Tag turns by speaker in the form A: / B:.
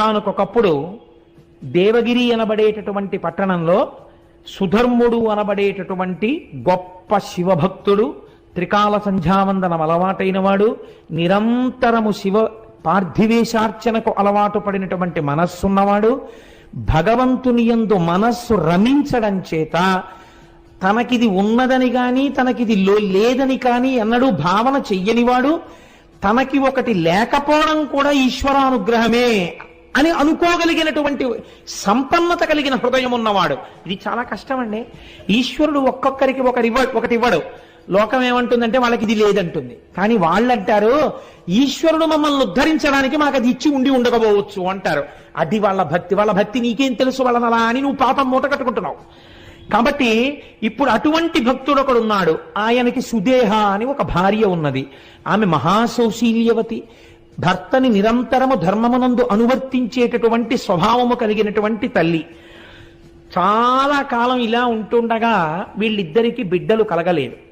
A: ఒకనకొకప్పుడు దేవగిరి అనబడేటటువంటి పట్టణంలో సుధర్ముడు అనబడేటటువంటి గొప్ప శివభక్తుడు త్రికాల సంధ్యావందనం అలవాటైన వాడు నిరంతరము శివ పార్థివేశార్చనకు అలవాటు పడినటువంటి మనస్సున్నవాడు భగవంతుని యందు మనస్సు రమించడం చేత తనకిది ఉన్నదని కానీ తనకిది లో- లేదని కానీ ఎన్నడూ భావన చెయ్యనివాడు తనకి ఒకటి లేకపోవడం కూడా ఈశ్వరానుగ్రహమే అని అనుకోగలిగినటువంటి సంపన్నత కలిగిన హృదయం ఉన్నవాడు. ఇది చాలా కష్టం అండి ఈశ్వరుడు ఒక్కొక్కరికి ఒకటి ఒకటి ఇవ్వడు. లోకం ఏమంటుందంటే వాళ్ళకి ఇది లేదంటుంది. కానీ వాళ్ళు అంటారు ఈశ్వరుడు మమ్మల్ని ఉద్ధరించడానికి మాకు అది ఇచ్చి ఉండి ఉండకపోవచ్చు అంటారు. అది వాళ్ళ భక్తి. వాళ్ళ భక్తి నీకేం తెలుసు వాళ్ళని అలా అని నువ్వు పాపం మూట కట్టుకుంటున్నావు. కాబట్టి ఇప్పుడు అటువంటి భక్తుడు ఒకడు ఉన్నాడు. ఆయనకి సుదేహ అని ఒక భార్య ఉన్నది. ఆమె మహాసౌశీల్యవతి భర్తని నిరంతరము ధర్మమునందు అనువర్తించేటటువంటి స్వభావము కలిగినటువంటి తల్లి. చాలా కాలం ఇలా ఉంటుండగా వీళ్ళిద్దరికీ బిడ్డలు కలగలేదు.